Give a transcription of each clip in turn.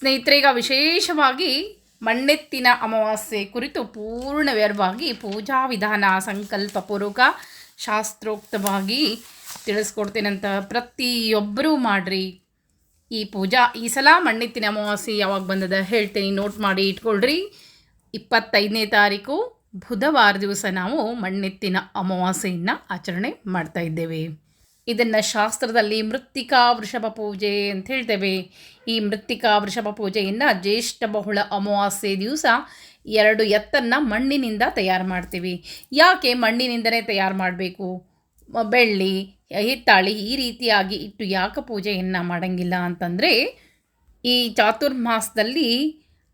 ಸ್ನೇಹಿತರೀಗ ವಿಶೇಷವಾಗಿ ಮಣ್ಣೆತ್ತಿನ ಅಮಾವಾಸ್ಯೆ ಕುರಿತು ಪೂರ್ಣವಾಗಿ ಪೂಜಾ ವಿಧಾನ ಸಂಕಲ್ಪಪೂರ್ವಕ ಶಾಸ್ತ್ರೋಕ್ತವಾಗಿ ತಿಳಿಸ್ಕೊಡ್ತೇನಂತ ಪ್ರತಿಯೊಬ್ಬರೂ ಮಾಡ್ರಿ. ಈ ಪೂಜಾ, ಈ ಸಲ ಮಣ್ಣೆತ್ತಿನ ಅಮಾವಾಸ್ಯೆ ಯಾವಾಗ ಬಂದದ ಹೇಳ್ತೀನಿ ನೋಟ್ ಮಾಡಿ ಇಟ್ಕೊಳ್ರಿ. ಇಪ್ಪತ್ತೈದನೇ ತಾರೀಕು ಬುಧವಾರ ದಿವಸ ನಾವು ಮಣ್ಣೆತ್ತಿನ ಅಮಾವಾಸ್ಯೆಯನ್ನು ಆಚರಣೆ ಮಾಡ್ತಾ ಇದ್ದೇವೆ. ಇದನ್ನು ಶಾಸ್ತ್ರದಲ್ಲಿ ಮೃತ್ತಿಕಾ ವೃಷಭ ಪೂಜೆ ಅಂತ ಹೇಳ್ತೇವೆ. ಈ ಮೃತ್ತಿಕಾ ವೃಷಭ ಪೂಜೆಯನ್ನು ಜ್ಯೇಷ್ಠ ಬಹುಳ ಅಮಾವಾಸ್ಯೆ ದಿವಸ ಎರಡು ಎತ್ತನ್ನು ಮಣ್ಣಿನಿಂದ ತಯಾರು ಮಾಡ್ತೀವಿ. ಯಾಕೆ ಮಣ್ಣಿನಿಂದಲೇ ತಯಾರು ಮಾಡಬೇಕು? ಬೆಳ್ಳಿ, ಹಿತ್ತಾಳಿ ಈ ರೀತಿಯಾಗಿ ಇಟ್ಟು ಯಾಕೆ ಪೂಜೆಯನ್ನು ಮಾಡಂಗಿಲ್ಲ ಅಂತಂದರೆ ಈ ಚಾತುರ್ಮಾಸದಲ್ಲಿ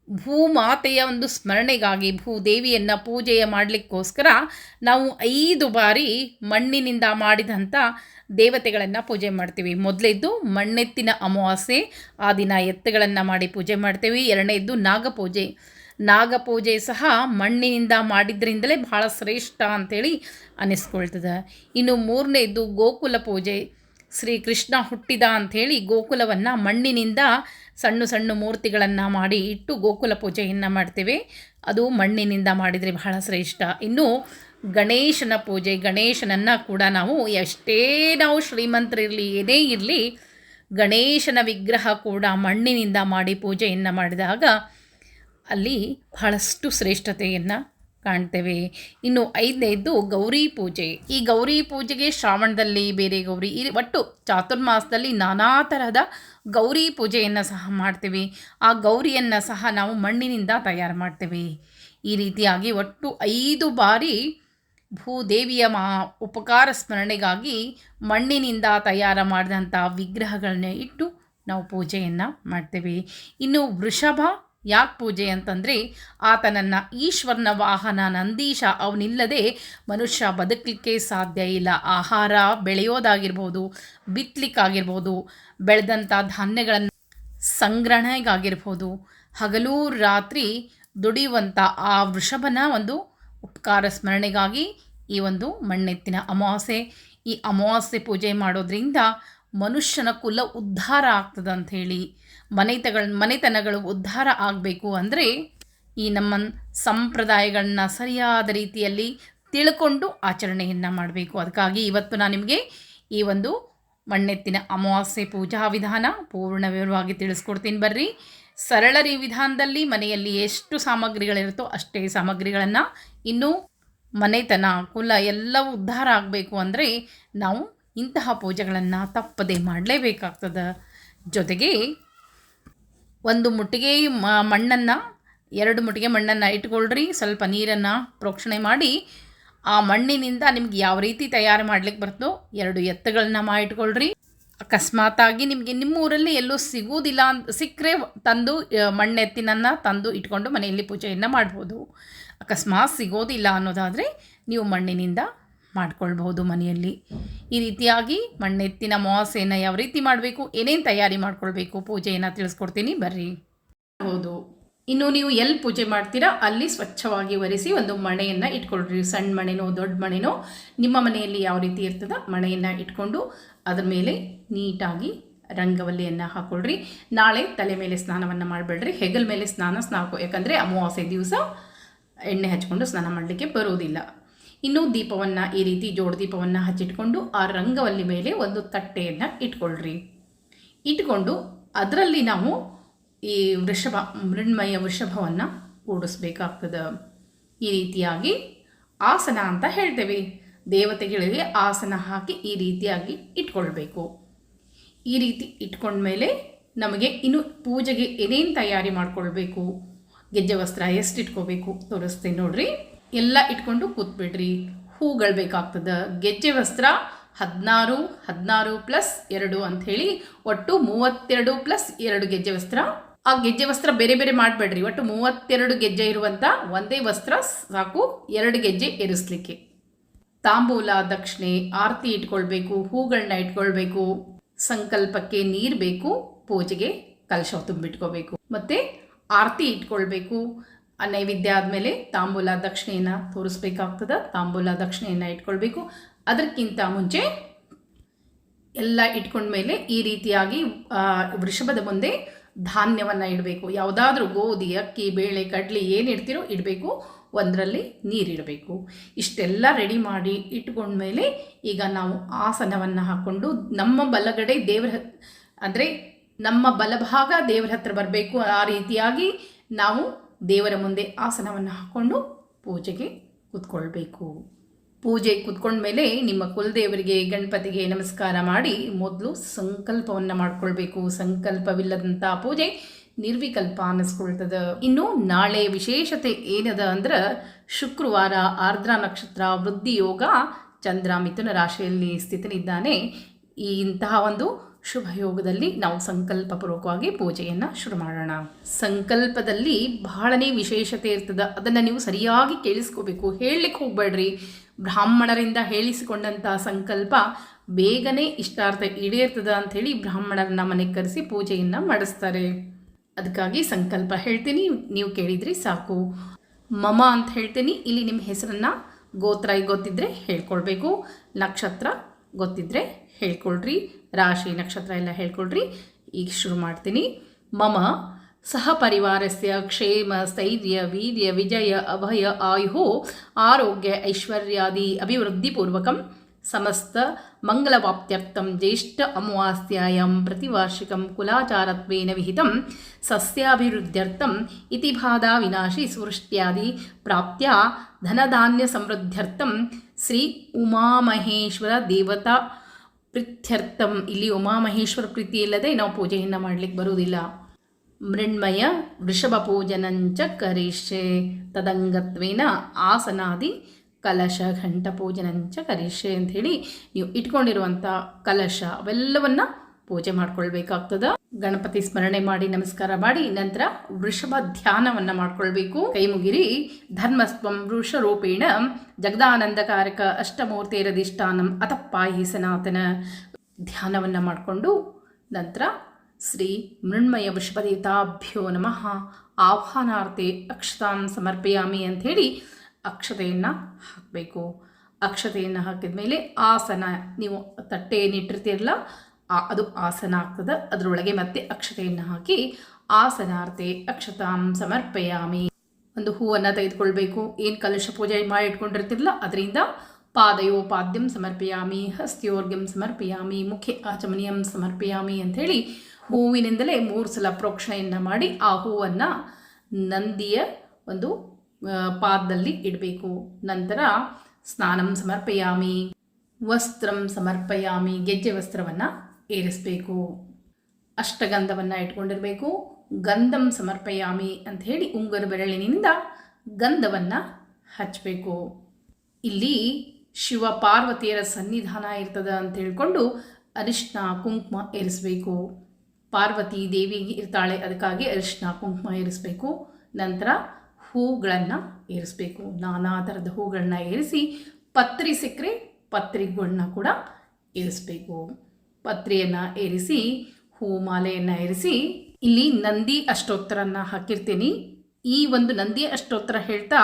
ಭೂಮಾತೆಯ ಒಂದು ಸ್ಮರಣೆಗಾಗಿ ಭೂದೇವಿಯನ್ನು ಪೂಜೆಯ ಮಾಡಲಿಕ್ಕೋಸ್ಕರ ನಾವು ಐದು ಬಾರಿ ಮಣ್ಣಿನಿಂದ ಮಾಡಿದಂಥ ದೇವತೆಗಳನ್ನು ಪೂಜೆ ಮಾಡ್ತೀವಿ. ಮೊದಲೇದ್ದು ಮಣ್ಣೆತ್ತಿನ ಅಮಾವಾಸ್ಯೆ, ಆ ದಿನ ಎತ್ತುಗಳನ್ನು ಮಾಡಿ ಪೂಜೆ ಮಾಡ್ತೀವಿ. ಎರಡನೇದ್ದು ನಾಗಪೂಜೆ. ನಾಗಪೂಜೆ ಸಹ ಮಣ್ಣಿನಿಂದ ಮಾಡಿದ್ರಿಂದಲೇ ಬಹಳ ಶ್ರೇಷ್ಠ ಅಂಥೇಳಿ ಅನಿಸ್ಕೊಳ್ತದೆ. ಇನ್ನು ಮೂರನೇದ್ದು ಗೋಕುಲ ಪೂಜೆ. ಶ್ರೀ ಕೃಷ್ಣ ಹುಟ್ಟಿದ ಅಂಥೇಳಿ ಗೋಕುಲವನ್ನು ಮಣ್ಣಿನಿಂದ ಸಣ್ಣ ಸಣ್ಣ ಮೂರ್ತಿಗಳನ್ನು ಮಾಡಿ ಇಟ್ಟು ಗೋಕುಲ ಪೂಜೆಯನ್ನು ಮಾಡ್ತೇವೆ. ಅದು ಮಣ್ಣಿನಿಂದ ಮಾಡಿದರೆ ಬಹಳ ಶ್ರೇಷ್ಠ. ಇನ್ನು ಗಣೇಶನ ಪೂಜೆ, ಗಣೇಶನನ್ನು ಕೂಡ ನಾವು ಎಷ್ಟೇ ನಾವು ಶ್ರೀಮಂತರಿರಲಿ, ಏನೇ ಇರಲಿ, ಗಣೇಶನ ವಿಗ್ರಹ ಕೂಡ ಮಣ್ಣಿನಿಂದ ಮಾಡಿ ಪೂಜೆಯನ್ನು ಮಾಡಿದಾಗ ಅಲ್ಲಿ ಬಹಳಷ್ಟು ಶ್ರೇಷ್ಠತೆಯನ್ನು ಕಾಣ್ತೇವೆ. ಇನ್ನು ಐದನೇದ್ದು ಗೌರಿ ಪೂಜೆ. ಈ ಗೌರಿ ಪೂಜೆಗೆ ಶ್ರಾವಣದಲ್ಲಿ ಬೇರೆ ಗೌರಿ ಈ ಒಟ್ಟು ಚಾತುರ್ಮಾಸದಲ್ಲಿ ನಾನಾ ತರಹದ ಗೌರಿ ಪೂಜೆಯನ್ನು ಸಹ ಮಾಡ್ತೀವಿ. ಆ ಗೌರಿಯನ್ನು ಸಹ ನಾವು ಮಣ್ಣಿನಿಂದ ತಯಾರು ಮಾಡ್ತೇವೆ. ಈ ರೀತಿಯಾಗಿ ಒಟ್ಟು ಐದು ಬಾರಿ ಭೂದೇವಿಯ ಮಾ ಉಪಕಾರ ಸ್ಮರಣೆಗಾಗಿ ಮಣ್ಣಿನಿಂದ ತಯಾರು ಮಾಡಿದಂಥ ವಿಗ್ರಹಗಳನ್ನೇ ಇಟ್ಟು ನಾವು ಪೂಜೆಯನ್ನು ಮಾಡ್ತೇವೆ. ಇನ್ನು ವೃಷಭ ಯಾಕೆ ಪೂಜೆ ಅಂತಂದರೆ ಆತನನ್ನು ಈಶ್ವರನ ವಾಹನ ನಂದೀಶ ಅವನಿಲ್ಲದೆ ಮನುಷ್ಯ ಬದುಕಲಿಕ್ಕೆ ಸಾಧ್ಯ ಇಲ್ಲ. ಆಹಾರ ಬೆಳೆಯೋದಾಗಿರ್ಬೋದು ಬಿತ್ತಲಿಕ್ಕಾಗಿರ್ಬೋದು ಬೆಳೆದಂಥ ಧಾನ್ಯಗಳನ್ನು ಸಂಗ್ರಹಣೆಗಾಗಿರ್ಬೋದು, ಹಗಲು ರಾತ್ರಿ ದುಡಿಯುವಂಥ ಆ ವೃಷಭನ ಒಂದು ಉಪಕಾರ ಸ್ಮರಣೆಗಾಗಿ ಈ ಒಂದು ಮಣ್ಣೆತ್ತಿನ ಅಮಾವಾಸ್ಯೆ. ಈ ಅಮಾವಾಸ್ಯೆ ಪೂಜೆ ಮಾಡೋದ್ರಿಂದ ಮನುಷ್ಯನ ಕುಲ ಉದ್ಧಾರ ಆಗ್ತದೆ ಅಂಥೇಳಿ ಮನೆತಗಳ ಮನೆತನಗಳು ಉದ್ಧಾರ ಆಗಬೇಕು ಅಂದರೆ ಈ ನಮ್ಮ ಸಂಪ್ರದಾಯಗಳನ್ನ ಸರಿಯಾದ ರೀತಿಯಲ್ಲಿ ತಿಳ್ಕೊಂಡು ಆಚರಣೆಯನ್ನು ಮಾಡಬೇಕು. ಅದಕ್ಕಾಗಿ ಇವತ್ತು ನಾನು ನಿಮಗೆ ಈ ಒಂದು ಮಣ್ಣೆತ್ತಿನ ಅಮಾವಾಸ್ಯೆ ಪೂಜಾ ವಿಧಾನ ಪೂರ್ಣ ವಿವರವಾಗಿ ತಿಳಿಸ್ಕೊಡ್ತೀನಿ ಬರ್ರಿ. ಸರಳ ರೀ ವಿಧಾನದಲ್ಲಿ ಮನೆಯಲ್ಲಿ ಎಷ್ಟು ಸಾಮಗ್ರಿಗಳಿರುತ್ತೋ ಅಷ್ಟೇ ಸಾಮಗ್ರಿಗಳನ್ನು ಇನ್ನೂ ಮನೆತನ, ಕುಲ ಎಲ್ಲವೂ ಉದ್ಧಾರ ಆಗಬೇಕು ಅಂದರೆ ನಾವು ಇಂತಹ ಪೂಜೆಗಳನ್ನು ತಪ್ಪದೇ ಮಾಡಲೇಬೇಕಾಗ್ತದೆ. ಜೊತೆಗೆ ಒಂದು ಮುಟ್ಟಿಗೆ ಮಣ್ಣನ್ನು, ಎರಡು ಮುಟ್ಟಿಗೆ ಮಣ್ಣನ್ನು ಇಟ್ಕೊಳ್ರಿ, ಸ್ವಲ್ಪ ನೀರನ್ನು ಪ್ರೋಕ್ಷಣೆ ಮಾಡಿ, ಆ ಮಣ್ಣಿನಿಂದ ನಿಮ್ಗೆ ಯಾವ ರೀತಿ ತಯಾರು ಮಾಡ್ಲಿಕ್ಕೆ ಬರ್ತೋ ಎರಡು ಎತ್ತುಗಳನ್ನ ಮಾಡಿಟ್ಕೊಳ್ರಿ. ಅಕಸ್ಮಾತಾಗಿ ನಿಮಗೆ ನಿಮ್ಮ ಊರಲ್ಲಿ ಎಲ್ಲೂ ಸಿಗುವುದಿಲ್ಲ ಅಂತ, ಸಿಕ್ಕರೆ ತಂದು ಮಣ್ಣೆತ್ತಿನನ್ನು ತಂದು ಇಟ್ಕೊಂಡು ಮನೆಯಲ್ಲಿ ಪೂಜೆಯನ್ನು ಮಾಡ್ಬೋದು. ಅಕಸ್ಮಾತ್ ಸಿಗೋದಿಲ್ಲ ಅನ್ನೋದಾದರೆ ನೀವು ಮಣ್ಣಿನಿಂದ ಮಾಡ್ಕೊಳ್ಬಹುದು ಮನೆಯಲ್ಲಿ. ಈ ರೀತಿಯಾಗಿ ಮಣ್ಣೆತ್ತಿನ ಅಮಾವಾಸ್ಯೆಯನ್ನು ಯಾವ ರೀತಿ ಮಾಡಬೇಕು, ಏನೇನು ತಯಾರಿ ಮಾಡ್ಕೊಳ್ಬೇಕು, ಪೂಜೆಯನ್ನು ತಿಳಿಸ್ಕೊಡ್ತೀನಿ, ಬರ್ರಿ. ಹೌದು. ಇನ್ನು ನೀವು ಎಲ್ಲಿ ಪೂಜೆ ಮಾಡ್ತೀರಾ, ಅಲ್ಲಿ ಸ್ವಚ್ಛವಾಗಿ ಒರೆಸಿ ಒಂದು ಮಣೆಯನ್ನು ಇಟ್ಕೊಳ್ರಿ. ಸಣ್ಣ ಮಣೆನೋ, ದೊಡ್ಡ ಮಣೆನೋ, ನಿಮ್ಮ ಮನೆಯಲ್ಲಿ ಯಾವ ರೀತಿ ಇರ್ತದ ಮಣೆಯನ್ನು ಇಟ್ಕೊಂಡು ಅದ್ರ ಮೇಲೆ ನೀಟಾಗಿ ರಂಗವಲ್ಲಿಯನ್ನು ಹಾಕೊಳ್ರಿ. ನಾಳೆ ತಲೆ ಮೇಲೆ ಸ್ನಾನವನ್ನು ಮಾಡಬೇಡ್ರಿ. ಹೆಗಲ ಮೇಲೆ ಸ್ನಾನ ಸ್ನಾಕು ಯಾಕಂದರೆ ಅಮಾವಾಸ್ಯೆ ದಿವಸ ಎಣ್ಣೆ ಹಚ್ಕೊಂಡು ಸ್ನಾನ ಮಾಡಲಿಕ್ಕೆ ಬರುವುದಿಲ್ಲ. ಇನ್ನು ದೀಪವನ್ನು ಈ ರೀತಿ ಜೋಡು ದೀಪವನ್ನು ಹಚ್ಚಿಟ್ಕೊಂಡು ಆ ರಂಗವಲ್ಲಿ ಮೇಲೆ ಒಂದು ತಟ್ಟೆಯನ್ನು ಇಟ್ಕೊಳ್ರಿ. ಇಟ್ಕೊಂಡು ಅದರಲ್ಲಿ ನಾವು ಈ ವೃಷಭ, ಮೃಣ್ಮಯ ವೃಷಭವನ್ನು ಕೂಡಿಸ್ಬೇಕಾಗ್ತದೆ. ಈ ರೀತಿಯಾಗಿ ಆಸನ ಅಂತ ಹೇಳ್ತೇವೆ. ದೇವತೆಗಳಿಗೆ ಆಸನ ಹಾಕಿ ಈ ರೀತಿಯಾಗಿ ಇಟ್ಕೊಳ್ಬೇಕು. ಈ ರೀತಿ ಇಟ್ಕೊಂಡ್ಮೇಲೆ ನಮಗೆ ಇನ್ನು ಪೂಜೆಗೆ ಏನೇನು ತಯಾರಿ ಮಾಡ್ಕೊಳ್ಬೇಕು? ಗೆಜ್ಜೆ ವಸ್ತ್ರ ಎಷ್ಟು ಇಟ್ಕೋಬೇಕು ತೋರಿಸ್ತೀನಿ ನೋಡ್ರಿ. ಎಲ್ಲ ಇಟ್ಕೊಂಡು ಕೂತ್ಬಿಡ್ರಿ. ಹೂಗಳು ಬೇಕಾಗ್ತದೆ. ಗೆಜ್ಜೆ ವಸ್ತ್ರ ಹದಿನಾರು ಹದಿನಾರು ಪ್ಲಸ್ ಎರಡು ಅಂಥೇಳಿ ಒಟ್ಟು ಮೂವತ್ತೆರಡು ಪ್ಲಸ್ ಎರಡು ಗೆಜ್ಜೆ ವಸ್ತ್ರ. ಆ ಗೆಜ್ಜೆ ವಸ್ತ್ರ ಬೇರೆ ಬೇರೆ ಮಾಡಬೇಡ್ರಿ. ಒಟ್ಟು ಮೂವತ್ತೆರಡು ಗೆಜ್ಜೆ ಇರುವಂಥ ಒಂದೇ ವಸ್ತ್ರ ಸಾಕು, ಎರಡು ಗೆಜ್ಜೆ ಎರಿಸ್ಲಿಕ್ಕೆ ತಾಂಬೂಲ, ದಕ್ಷಿಣೆ, ಆರತಿ ಇಟ್ಕೊಳ್ಬೇಕು ಹೂಗಳನ್ನ ಇಟ್ಕೊಳ್ಬೇಕು. ಸಂಕಲ್ಪಕ್ಕೆ ನೀರು ಬೇಕು, ಪೂಜೆಗೆ ಕಲಶ ತುಂಬಿಟ್ಕೋಬೇಕು. ಮತ್ತು ಆರತಿ ಇಟ್ಕೊಳ್ಬೇಕು. ನೈವೇದ್ಯ ಆದಮೇಲೆ ತಾಂಬೂಲ ದಕ್ಷಿಣೆಯನ್ನು ತೋರಿಸ್ಬೇಕಾಗ್ತದೆ. ತಾಂಬೂಲ ದಕ್ಷಿಣೆಯನ್ನು ಇಟ್ಕೊಳ್ಬೇಕು. ಅದಕ್ಕಿಂತ ಮುಂಚೆ ಎಲ್ಲ ಇಟ್ಕೊಂಡ್ಮೇಲೆ ಈ ರೀತಿಯಾಗಿ ವೃಷಭದ ಮುಂದೆ ಧಾನ್ಯವನ್ನು ಇಡಬೇಕು. ಯಾವುದಾದ್ರೂ ಗೋಧಿ, ಅಕ್ಕಿ, ಬೇಳೆ, ಕಡಲೆ ಏನು ಇಡ್ತೀರೋ ಇಡಬೇಕು. ಒಂದರಲ್ಲಿ ನೀರಿಡಬೇಕು ಇಷ್ಟೆಲ್ಲ ರೆಡಿ ಮಾಡಿ ಇಟ್ಕೊಂಡ್ಮೇಲೆ ಈಗ ನಾವು ಆಸನವನ್ನು ಹಾಕ್ಕೊಂಡು ನಮ್ಮ ಬಲಗಡೆ ದೇವರ ಅಂದರೆ ನಮ್ಮ ಬಲಭಾಗ ದೇವರ ಹತ್ರ ಬರಬೇಕು ಆ ರೀತಿಯಾಗಿ ನಾವು ದೇವರ ಮುಂದೆ ಆಸನವನ್ನು ಹಾಕ್ಕೊಂಡು ಪೂಜೆಗೆ ಕೂತ್ಕೊಳ್ಬೇಕು. ಪೂಜೆ ಕೂತ್ಕೊಂಡ್ಮೇಲೆ ನಿಮ್ಮ ಕುಲದೇವರಿಗೆ, ಗಣಪತಿಗೆ ನಮಸ್ಕಾರ ಮಾಡಿ ಮೊದಲು ಸಂಕಲ್ಪವನ್ನು ಮಾಡಿಕೊಳ್ಬೇಕು. ಸಂಕಲ್ಪವಿಲ್ಲದಂಥ ಪೂಜೆ ನಿರ್ವಿಕಲ್ಪ ಅನ್ನಿಸ್ಕೊಳ್ತದ. ಇನ್ನು ನಾಳೆ ವಿಶೇಷತೆ ಏನದ ಅಂದ್ರೆ ಶುಕ್ರವಾರ ಆರ್ದ್ರ ನಕ್ಷತ್ರ ವೃದ್ಧಿ ಯೋಗ ಚಂದ್ರ ಮಿಥುನ ರಾಶಿಯಲ್ಲಿ ಸ್ಥಿತನಿದ್ದಾನೆ. ಈ ಇಂತಹ ಒಂದು ಶುಭ ಯೋಗದಲ್ಲಿ ನಾವು ಸಂಕಲ್ಪಪೂರ್ವಕವಾಗಿ ಪೂಜೆಯನ್ನು ಶುರು ಮಾಡೋಣ. ಸಂಕಲ್ಪದಲ್ಲಿ ಬಹಳನೇ ವಿಶೇಷತೆ ಇರ್ತದೆ. ಅದನ್ನು ನೀವು ಸರಿಯಾಗಿ ಕೇಳಿಸ್ಕೋಬೇಕು. ಹೇಳಲಿಕ್ಕೆ ಹೋಗ್ಬೇಡ್ರಿ. ಬ್ರಾಹ್ಮಣರಿಂದ ಹೇಳಿಸಿಕೊಂಡಂಥ ಸಂಕಲ್ಪ ಬೇಗನೆ ಇಷ್ಟಾರ್ಥ ಈಡೇರ್ತದ ಅಂಥೇಳಿ ಬ್ರಾಹ್ಮಣರನ್ನ ಮನೆಗೆ ಕರೆಸಿ ಪೂಜೆಯನ್ನು ಮಾಡಿಸ್ತಾರೆ. ಅದಕ್ಕಾಗಿ ಸಂಕಲ್ಪ ಹೇಳ್ತೀನಿ. ನೀವು ಕೇಳಿದ್ರಿ ಸಾಕು. ಮಮ ಅಂತ ಹೇಳ್ತೀನಿ. ಇಲ್ಲಿ ನಿಮ್ಮ ಹೆಸರನ್ನು ಗೋತ್ರ ಗೊತ್ತಿದ್ದರೆ ಹೇಳ್ಕೊಳ್ಬೇಕು. ನಕ್ಷತ್ರ ಗೊತ್ತಿದ್ದರೆ ಹೇಳ್ಕೊಳ್ರಿ. ರಾಶಿ ನಕ್ಷತ್ರ ಎಲ್ಲ ಹೇಳ್ಕೊಳ್ರಿ. ಈಗ ಶುರು ಮಾಡ್ತೀನಿ. ಮಮ ಸಹ ಪರಿವಾರಸ್ಯ ಕ್ಷೇಮ, ಸ್ಥೈರ್ಯ, ವೀರ್ಯ, ವಿಜಯ, ಅಭಯ ಆಯು ಆರೋಗ್ಯ, ಐಶ್ವರ್ಯಾದಿ, ಅಭಿವೃದ್ಧಿಪೂರ್ವಕಂ, ಸಮಸ್ತ ಮಂಗಳವಾಪ್ತ್ಯರ್ಥಂ ಜ್ಯೇಷ್ಠ ಅಮಾವಾಸ್ಯಾಂ ಪ್ರತಿವಾರ್ಷಿಕಂ, ಕುಲಾಚಾರತ್ವೇನ ವಿಹಿತಂ, ಸಸ್ಯಾಭಿವೃದ್ಧ್ಯರ್ಥಂ ಇತಿ ಬಾಧಾ ವಿನಾಶಿ ಸುವೃಷ್ಟ್ಯಾದಿ ಪ್ರಾಪ್ತ್ಯ ಧನಧಾನ್ಯ ಸಮೃದ್ಧ್ಯರ್ಥಂ, ಶ್ರೀ ಉಮಾಮಹೇಶ್ವರ ದೇವತಾ ಪ್ರೀತ್ಯರ್ಥಂ ಇಲ್ಲಿ ಉಮಾಮಹೇಶ್ವರ ಪ್ರೀತಿ ಇಲ್ಲದೆ ನಾವು ಪೂಜೆಯನ್ನು ಮಾಡಲಿಕ್ಕೆ ಬರುವುದಿಲ್ಲ. ಮೃಣ್ಮಯ ವೃಷಭ ಪೂಜನಂಚ ಕರಿಷ್ಯೆ, ತದಂಗತ್ವೇನ ಆಸನಾದಿ ಕಲಶ ಘಂಟ ಪೂಜನಂಚ ಕರಿಷ್ಯೆ ಅಂಥೇಳಿ ನೀವು ಇಟ್ಕೊಂಡಿರುವಂಥ ಕಲಶ ಅವೆಲ್ಲವನ್ನು ಪೂಜೆ ಮಾಡ್ಕೊಳ್ಬೇಕಾಗ್ತದ. ಗಣಪತಿ ಸ್ಮರಣೆ ಮಾಡಿ ನಮಸ್ಕಾರ ಮಾಡಿ ನಂತರ ವೃಷಭ ಧ್ಯಾನವನ್ನ ಮಾಡ್ಕೊಳ್ಬೇಕು. ಕೈ ಮುಗಿರಿ ಧರ್ಮಸ್ವಂ ವೃಷರೂಪೇಣ ಜಗದಾನಂದಕಾರಕ ಅಷ್ಟಮೂರ್ತಿರಧಿಷ್ಠಾನಂ ಅತಪ್ಪಾಯಿ ಸನಾತನ ಧ್ಯಾನವನ್ನ ಮಾಡಿಕೊಂಡು ನಂತರ ಶ್ರೀ ಮೃಣ್ಮಯ ವೃಷಭದೇವತಾಭ್ಯೋ ನಮಃ. ಆಹ್ವಾನಾರ್ಥೆ ಅಕ್ಷತಾಂ ಸಮರ್ಪಯಾಮಿ ಅಂಥೇಳಿ ಅಕ್ಷತೆಯನ್ನು ಹಾಕಬೇಕು. ಅಕ್ಷತೆಯನ್ನು ಹಾಕಿದ ಮೇಲೆ ಆಸನ, ನೀವು ತಟ್ಟೆ ಏನಿಟ್ಟಿರ್ತೀರಲ್ಲ ಆ ಅದು ಆಸನ ಆಗ್ತದೆ. ಅದರೊಳಗೆ ಮತ್ತೆ ಅಕ್ಷತೆಯನ್ನು ಹಾಕಿ ಆಸನಾರ್ಥೆ ಅಕ್ಷತಾಂ ಸಮರ್ಪಯಾಮಿ. ಒಂದು ಹೂವನ್ನು ತೆಗೆದುಕೊಳ್ಬೇಕು. ಏನು ಕಲಶ ಪೂಜೆ ಮಾಡಿ ಇಟ್ಕೊಂಡಿರ್ತಿರಲ್ಲ ಅದರಿಂದ ಪಾದಯೋ ಪಾದ್ಯಂ ಸಮರ್ಪಯಾಮಿ ಹಸ್ತ್ಯೋರ್ಗಂ ಸಮರ್ಪಯಾಮಿ, ಮುಖ್ಯ ಆಚಮನಿಯಂ ಸಮರ್ಪಯಾಮಿ ಅಂಥೇಳಿ ಹೂವಿನಿಂದಲೇ ಮೂರು ಸಲ ಪ್ರೋಕ್ಷಣೆಯನ್ನು ಮಾಡಿ ಆ ಹೂವನ್ನು ನಂದಿಯ ಒಂದು ಪಾದದಲ್ಲಿ ಇಡಬೇಕು. ನಂತರ ಸ್ನಾನಂ ಸಮರ್ಪಯಾಮಿ, ವಸ್ತ್ರಂ ಸಮರ್ಪಯಾಮಿ, ಗೆಜ್ಜೆ ವಸ್ತ್ರವನ್ನು ಏರಿಸಬೇಕು. ಅಷ್ಟಗಂಧವನ್ನು ಇಟ್ಕೊಂಡಿರಬೇಕು. ಗಂಧಂ ಸಮರ್ಪಯಾಮಿ ಅಂತ ಹೇಳಿ ಉಂಗುರ ಬೆರಳಿನಿಂದ ಗಂಧವನ್ನು ಹಚ್ಚಬೇಕು ಇಲ್ಲಿ ಶಿವ ಪಾರ್ವತಿಯರ ಸನ್ನಿಧಾನ ಇರ್ತದ ಅಂತ ಹೇಳ್ಕೊಂಡು ಅರಿಶಿನ ಕುಂಕುಮ ಏರಿಸಬೇಕು. ಪಾರ್ವತಿ ದೇವಿಗೆ ಇರ್ತಾಳೆ, ಅದಕ್ಕಾಗಿ ಅರಿಶಿನ ಕುಂಕುಮ ಏರಿಸಬೇಕು. ನಂತರ ಹೂಗಳನ್ನು ಏರಿಸಬೇಕು. ನಾನಾ ಥರದ ಹೂಗಳನ್ನ ಏರಿಸಿ, ಪತ್ರಿ ಸಿಕ್ಕರೆ ಪತ್ರಿಗಳನ್ನ ಕೂಡ ಏರಿಸಬೇಕು. ಪತ್ರಿಯನ್ನು ಏರಿಸಿ, ಹೂಮಾಲೆಯನ್ನು ಏರಿಸಿ, ಇಲ್ಲಿ ನಂದಿ ಅಷ್ಟೋತ್ತರನ್ನ ಹಾಕಿರ್ತೀನಿ. ಈ ಒಂದು ನಂದಿ ಅಷ್ಟೋತ್ತರ ಹೇಳ್ತಾ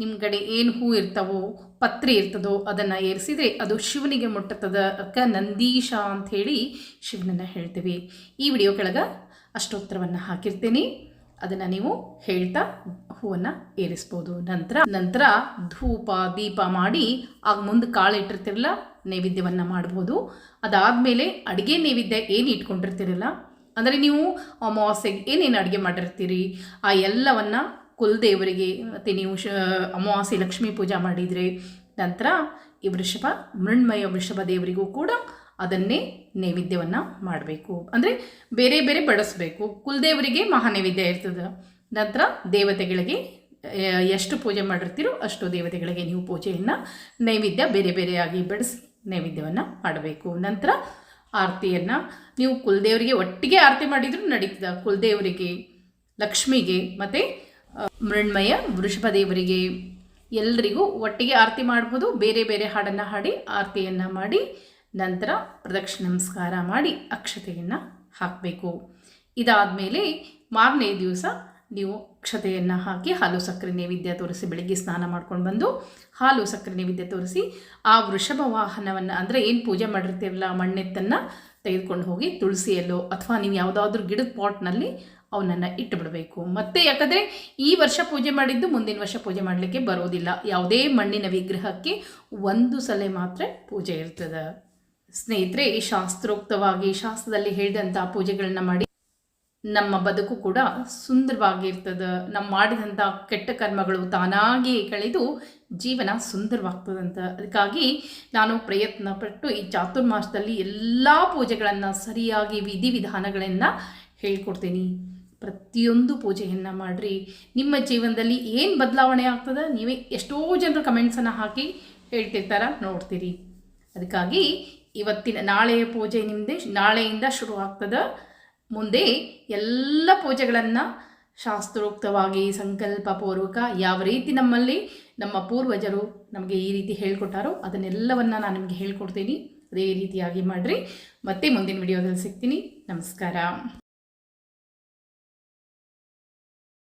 ನಿಮ್ಮ ಕಡೆ ಏನು ಹೂ ಇರ್ತಾವೋ, ಪತ್ರೆ ಇರ್ತದೋ ಅದನ್ನು ಏರಿಸಿದರೆ ಅದು ಶಿವನಿಗೆ ಮುಟ್ಟತದ ಅಕ್ಕ ನಂದೀಶ ಹೇಳಿ ಶಿವನನ್ನು ಹೇಳ್ತೀವಿ. ಈ ವಿಡಿಯೋ ಕೆಳಗೆ ಅಷ್ಟೋತ್ತರವನ್ನು ಹಾಕಿರ್ತೀನಿ. ಅದನ್ನು ನೀವು ಹೇಳ್ತಾ ಹೂವನ್ನು ಏರಿಸ್ಬೋದು. ನಂತರ ನಂತರ ಧೂಪ, ದೀಪ ಮಾಡಿ, ಆಗ ಮುಂದೆ ಕಾಳು ಇಟ್ಟಿರ್ತಿರಲ್ಲ ನೈವೇದ್ಯವನ್ನು ಮಾಡ್ಬೋದು. ಅದಾದಮೇಲೆ ಅಡುಗೆ ನೈವೇದ್ಯ ಏನು ಇಟ್ಕೊಂಡಿರ್ತೀರಲ್ಲ, ಅಂದರೆ ನೀವು ಅಮಾವಾಸ್ಯೆಗೆ ಏನೇನು ಅಡುಗೆ ಮಾಡಿರ್ತೀರಿ, ಆ ಎಲ್ಲವನ್ನು ಕುಲದೇವರಿಗೆ ಮತ್ತು ನೀವು ಶ, ಅಮಾವಾಸ್ಯೆ ಲಕ್ಷ್ಮೀ ಪೂಜೆ ಮಾಡಿದರೆ ನಂತರ ಈ ವೃಷಭ, ಮೃಣ್ಮಯ ವೃಷಭ ದೇವರಿಗೂ ಕೂಡ ಅದನ್ನೇ ನೈವೇದ್ಯವನ್ನು ಮಾಡಬೇಕು. ಅಂದರೆ ಬೇರೆ ಬೇರೆ ಬಡಿಸ್ಬೇಕು. ಕುಲದೇವರಿಗೆ ಮಹಾನೈವೇದ್ಯ ಇರ್ತದೆ. ನಂತರ ದೇವತೆಗಳಿಗೆ ಎಷ್ಟು ಪೂಜೆ ಮಾಡಿರ್ತೀರೋ ಅಷ್ಟು ದೇವತೆಗಳಿಗೆ ನೀವು ಪೂಜೆಯನ್ನು ನೈವೇದ್ಯ ಬೇರೆ ಬೇರೆಯಾಗಿ ಬಡಿಸಿ ನೈವೇದ್ಯವನ್ನು ಮಾಡಬೇಕು. ನಂತರ ಆರತಿಯನ್ನು ನೀವು ಕುಲದೇವರಿಗೆ ಒಟ್ಟಿಗೆ ಆರತಿ ಮಾಡಿದರೂ ನಡೀತದೆ. ಕುಲದೇವರಿಗೆ, ಲಕ್ಷ್ಮಿಗೆ ಮತ್ತು ಮೃಣ್ಮಯ, ವೃಷಭದೇವರಿಗೆ ಎಲ್ಲರಿಗೂ ಒಟ್ಟಿಗೆ ಆರತಿ ಮಾಡ್ಬೋದು. ಬೇರೆ ಬೇರೆ ಹಾಡನ್ನು ಹಾಡಿ ಆರತಿಯನ್ನು ಮಾಡಿ ನಂತರ ಪ್ರದಕ್ಷಿಣ ನಮಸ್ಕಾರ ಮಾಡಿ ಅಕ್ಷತೆಯನ್ನು ಹಾಕಬೇಕು. ಇದಾದ ಮೇಲೆ ಮಾರನೇ ದಿವಸ ನೀವು ಕ್ಷತೆಯನ್ನು ಹಾಕಿ ಹಾಲು ಸಕ್ಕರೆ ನೈವೇದ್ಯ ತೋರಿಸಿ ಬೆಳಿಗ್ಗೆ ಸ್ನಾನ ಮಾಡ್ಕೊಂಡು ಬಂದು ಹಾಲು ಸಕ್ಕರೆ ನೈವೇದ್ಯ ತೋರಿಸಿ ಆ ವೃಷಭ ವಾಹನವನ್ನು ಅಂದರೆ ಏನು ಪೂಜೆ ಮಾಡಿರ್ತೀವಲ್ಲ ಮಣ್ಣೆತ್ತನ್ನು ತೆಗೆದುಕೊಂಡು ಹೋಗಿ ತುಳಸಿಯಲ್ಲೋ ಅಥವಾ ನೀವು ಯಾವುದಾದ್ರೂ ಗಿಡದ ಪಾಟ್ನಲ್ಲಿ ಅವನನ್ನು ಇಟ್ಟುಬಿಡಬೇಕು. ಮತ್ತೆ ಯಾಕಂದರೆ ಈ ವರ್ಷ ಪೂಜೆ ಮಾಡಿದ್ದು ಮುಂದಿನ ವರ್ಷ ಪೂಜೆ ಮಾಡಲಿಕ್ಕೆ ಬರೋದಿಲ್ಲ. ಯಾವುದೇ ಮಣ್ಣಿನ ವಿಗ್ರಹಕ್ಕೆ ಒಂದು ಸಲ ಮಾತ್ರ ಪೂಜೆ ಇರ್ತದೆ. ಸ್ನೇಹಿತರೆ ಶಾಸ್ತ್ರೋಕ್ತವಾಗಿ ಶಾಸ್ತ್ರದಲ್ಲಿ ಹೇಳಿದಂಥ ಪೂಜೆಗಳನ್ನ ಮಾಡಿ ನಮ್ಮ ಬದುಕು ಕೂಡ ಸುಂದರವಾಗಿರ್ತದೆ. ನಮ್ಮ ಮಾಡಿದಂಥ ಕೆಟ್ಟ ಕರ್ಮಗಳು ತಾನಾಗಿ ಕಳೆದು ಜೀವನ ಸುಂದರವಾಗ್ತದಂತ. ಅದಕ್ಕಾಗಿ ನಾನು ಪ್ರಯತ್ನ ಪಟ್ಟು ಈ ಚಾತುರ್ಮಾಸದಲ್ಲಿ ಎಲ್ಲ ಪೂಜೆಗಳನ್ನು ಸರಿಯಾಗಿ ವಿಧಿವಿಧಾನಗಳನ್ನು ಹೇಳ್ಕೊಡ್ತೀನಿ. ಪ್ರತಿಯೊಂದು ಪೂಜೆಯನ್ನು ಮಾಡಿರಿ. ನಿಮ್ಮ ಜೀವನದಲ್ಲಿ ಏನು ಬದಲಾವಣೆ ಆಗ್ತದೆ ನೀವೇ ಎಷ್ಟೋ ಜನರು ಕಮೆಂಟ್ಸನ್ನು ಹಾಕಿ ಹೇಳ್ತಿರ್ತಾರ ನೋಡ್ತೀರಿ. ಅದಕ್ಕಾಗಿ ಇವತ್ತಿನ ನಾಳೆಯ ಪೂಜೆ ನಿಮ್ಮದೇ ನಾಳೆಯಿಂದ ಶುರು ಆಗ್ತದೆ ಮುಂದೆ ಎಲ್ಲ ಪೂಜೆಗಳನ್ನು ಶಾಸ್ತ್ರೋಕ್ತವಾಗಿ, ಸಂಕಲ್ಪಪೂರ್ವಕ ಯಾವ ರೀತಿ ನಮ್ಮಲ್ಲಿ ನಮ್ಮ ಪೂರ್ವಜರು ನಮಗೆ ಈ ರೀತಿ ಹೇಳ್ಕೊಟ್ಟಾರೋ ಅದನ್ನೆಲ್ಲವನ್ನು ನಾನು ನಿಮಗೆ ಹೇಳ್ಕೊಡ್ತೀನಿ. ಅದೇ ರೀತಿಯಾಗಿ ಮಾಡಿರಿ. ಮತ್ತೆ ಮುಂದಿನ ವಿಡಿಯೋದಲ್ಲಿ ಸಿಗ್ತೀನಿ. ನಮಸ್ಕಾರ.